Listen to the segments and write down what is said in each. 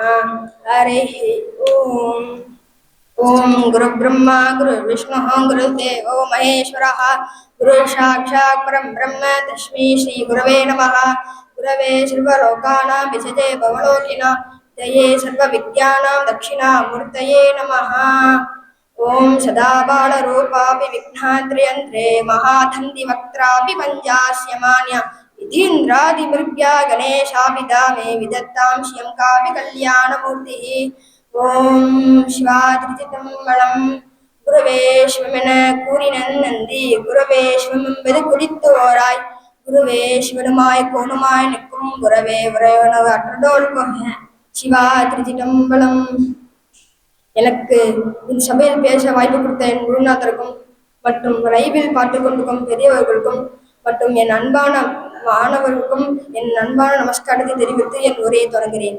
हरिः ॐ ॐ गुरुब्रह्मा गुरुर्विष्णुः गुरुदेवो महेश्वरः। गुरुसाक्षात् ब्रह्म तस्मै श्रीगुरवे नमः। गुरवे सर्वलोकानां विसजे भवलोकिनां दये सर्वविद्यानां दक्षिणामूर्तये नमः। ॐ सदा बालरूपापि विघ्नाद्रियन्त्रे महाधन्दिवक्त्रापि पञ्चास्यमान्य विधीन्द्रादिमृग्या गणेशाभिधा मे विदत्तां श्रियं कापि कल्याणमूर्तिः ॐ சிவாதிருச்சிதம்பலம் குருவே சிவமென கூறினன் நந்தி குருவே சிவம் என்பது குடித்து ஓராய் குருவே சிவனுமாய் கோணுமாய் நிற்கும் குரவே உறைவனவு அற்றதோல் கொங்க சிவா திருச்சிதம்பலம் எனக்கு இந்த சபையில் பேச வாய்ப்பு கொடுத்த என் குருநாதருக்கும் மற்றும் லைவில் பார்த்து கொண்டிருக்கும் பெரியவர்களுக்கும் மற்றும் என் அன்பான மாணவருக்கும் என் அன்பான நமஸ்காரத்தை தெரிவித்து என் உரையை தொடங்குகிறேன்.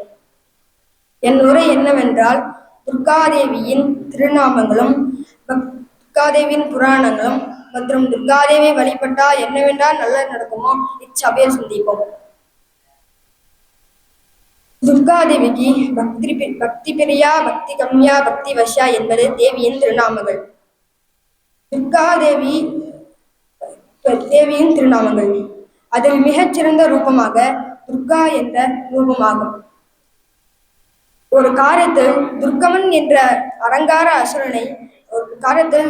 என் உரை என்னவென்றால் துர்காதேவியின் திருநாமங்களும் துர்காதேவியின் புராணங்களும் மற்றும் துர்காதேவியை வழிபட்டால் என்னவென்றால் நல்லது நடக்குமோ இச்சபையில் சிந்திப்போம். துர்காதேவிக்கு பக்தி பக்தி பிரியா பக்தி கம்யா பக்தி வஷ்யா என்பது தேவியின் திருநாமங்கள். துர்காதேவி தேவியின் திருநாமங்கள். அதில் மிகச்சிறந்த ரூபமாக துர்கா என்ற ரூபமாகும். ஒரு காரியத்தில் துர்கமன் என்ற அலங்கார அசுரனை ஒரு காரியத்தில்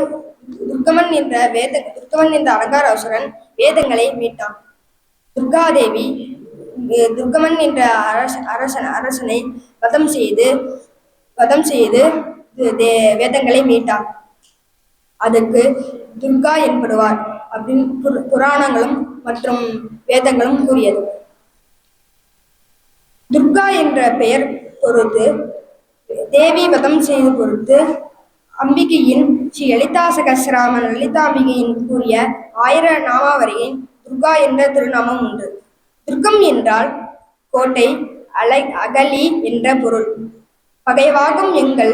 துர்கமன் என்ற வேத துர்கமன் என்ற அலங்கார அசுரன் வேதங்களை மீட்டான். துர்காதேவி துர்கமன் என்ற அரச அரசன் அரசனை வதம் செய்து வதம் செய்து வேதங்களை மீட்டார் அதற்கு துர்கா என்படுவார் அப்படின்னு புராணங்களும் மற்றும் வேதங்களும் கூறியது. துர்கா என்ற பெயர் பொறுத்து தேவி வதம் செய்து பொறுத்து அம்பிகையின் ஸ்ரீ லலிதா சகசிராமன் லலிதாம்பிகையின் கூறிய ஆயிர நாமாவரியின் துர்கா என்ற திருநாமம் உண்டு. துர்க்கம் என்றால் கோட்டை அலை அகலி என்ற பொருள். பகைவாகும் எங்கள்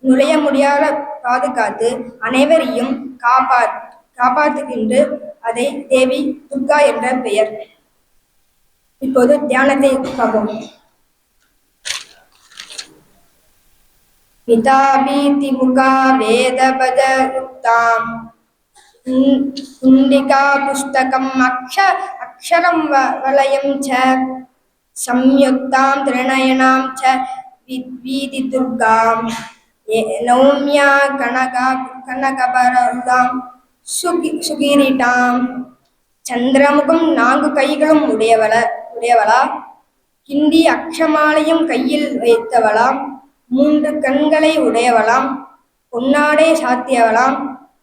நுழைய முடியாத பாதுகாத்து அனைவரையும் காப்பா காப்பாற்றுகின்ற அதை தேவி துர்கா என்ற பெயர் இப்போது தியானத்தை பார்ப்போம் पिताभीतिमुखा वेदपदयुक्ताम् पुण्डिकापुस्तकम् अक्ष अक्षरं व वलयं च संयुक्तां त्रिणयनां च विद्वीतिदुर्गां नौम्या कनका कनकपरदाम् சுகி சுகிரிட்டாம் சந்திரமுகம் நான்கு கைகளும் உடையவள உடையவளா? ஹிந்தி அக்ஷமாலையும் கையில் வைத்தவளாம். மூன்று கண்களை உடையவளாம். பொன்னாடை சாத்தியவளாம்.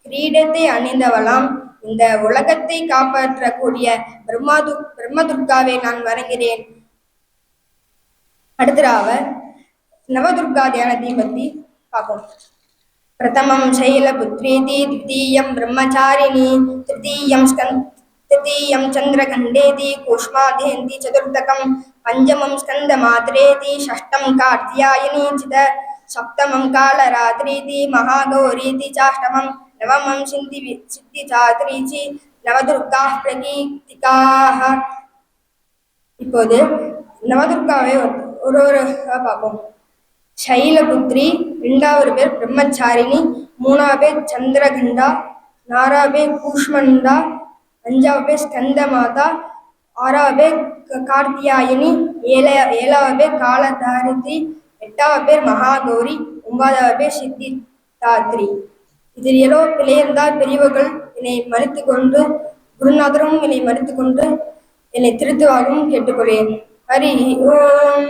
கிரீடத்தை அணிந்தவளாம். இந்த உலகத்தை காப்பாற்றக்கூடிய பிரம்மாது பிரம்மதுர்காவை நான் வணங்குகிறேன் அடுத்ததாக நவதுர்கா தியான தீபத்தி பார்ப்போம். பிரதமம் शैलपुत्रीति द्वितीयं ब्रह्मचारिणी तृतीयं स्कन् तृतीयं चन्द्रखण्डेति कूष्माध्यन्ति चतुर्थकं पञ्चमं स्कन्दमात्रेति षष्ठं कार्त्यायनी चित सप्तमं कालरात्रीति महागौरीति चाष्टमं नवमं सिन्धि सिद्धिचात्रीचि नवदुर्गाः प्रकीर्तिकाः இப்போது நவதுர்காவை ஒரு ஒரு ஒரு பார்ப்போம் சைலபுத்ரி ரெண்டாவது பேர் பிரம்மச்சாரிணி மூணாவது பேர் சந்திரகண்டா நாலாவது பேர் கூஷ்மண்டா அஞ்சாவது பேர் ஸ்கந்த மாதா ஆறாவது பேர் க- கார்த்தியாயினி ஏழ ஏழாவது பேர் காலதாரித்ரி எட்டாவது பேர் மகாகௌரி ஒன்பதாவது பேர் சித்தி தாத்ரி இதில் ஏதோ பிழையிருந்தால் பெரியவர்கள் என்னை மறுத்து கொண்டு குருநாதரும் என்னை மறுத்து கொண்டு என்னை திருத்துவாகவும் கேட்டுக்கொள்கிறேன் ஹரி ஓம்.